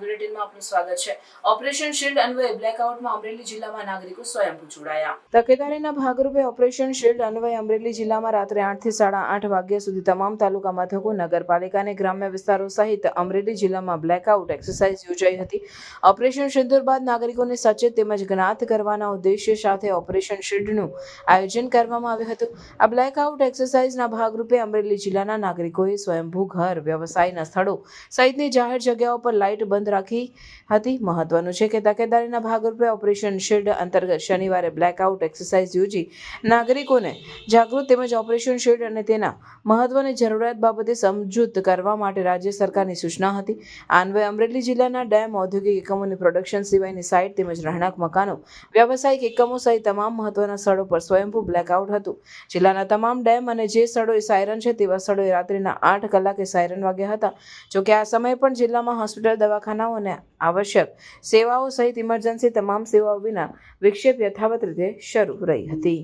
બુલેટિનમાં આપનું સ્વાગત છે. ઓપરેશન શિલ્ડ અન્વયે બ્લેકઆઉટમાં અમરેલી જિલ્લામાં નાગરિકો સ્વયંભૂ જોડાયા. તકેદારીના ભાગરૂપે ઓપરેશન શિલ્ડ અન્વયે અમરેલી જિલ્લામાં રાત્રે આઠથી સાડા આઠ વાગ્યા સુધી તમામ તાલુકા મથકો, નગરપાલિકા અને ગ્રામ્ય વિસ્તારો સહિત અમરેલી જિલ્લામાં બ્લેકઆઉટ એક્સરસાઇઝ યોજાઈ હતી. ઓપરેશન સિંદૂર બાદ નાગરિકોને સચેત તેમજ જ્ઞાત કરવાના ઉદ્દેશ્ય સાથે ઓપરેશન શિલ્ડનું આયોજન કરવામાં આવ્યું હતું. આ બ્લેકઆઉટ એક્સરસાઇઝના ભાગરૂપે અમરેલી જિલ્લાના નાગરિકોએ સ્વયંભૂ ઘર, વ્યવસાયના સ્થળો સહિતની જાહેર જગ્યાઓ પર લાઇટ બંધ રાખી હતી. મહત્વનું છે કે તકેદારીના ભાગરૂપે ઓપરેશન શિલ્ડ અંતર્ગત શનિવારે બ્લેકઆઉટ એક્સરસાઇઝ યોજી નાગરિકોને જાગૃત તેમજ ઓપરેશન શિલ્ડ અને તેના મહત્વની જરૂરિયાત બાબતે સમજૂત કરવા માટે રાજ્ય સરકારની સૂચના હતી. આ અન્વયે અમરેલી જિલ્લાના ડેમ ઔદ્યોગિક એકમોની પ્રોડક્શન સિવાયની સાઇટ તેમજ રહેણાંક મકાનો, વ્યવસાયિક એકમો સહિત તમામ મહત્વના સ્થળો પર સ્વયંભૂ બ્લેકઆઉટ હતું. જિલ્લાના તમામ ડેમ અને જે સ્થળોએ સાયરન છે તેવા સ્થળોએ રાત્રિના આઠ કલાકે સાયરન વાગ્યા હતા. જોકે આ સમયે પણ જિલ્લામાં હોસ્પિટલ દવાખાનાઓ આવશ્યક સેવાઓ સહિત ઇમરજન્સી તમામ સેવાઓ વિના વિક્ષેપ યથાવત રીતે શરૂ રહી હતી.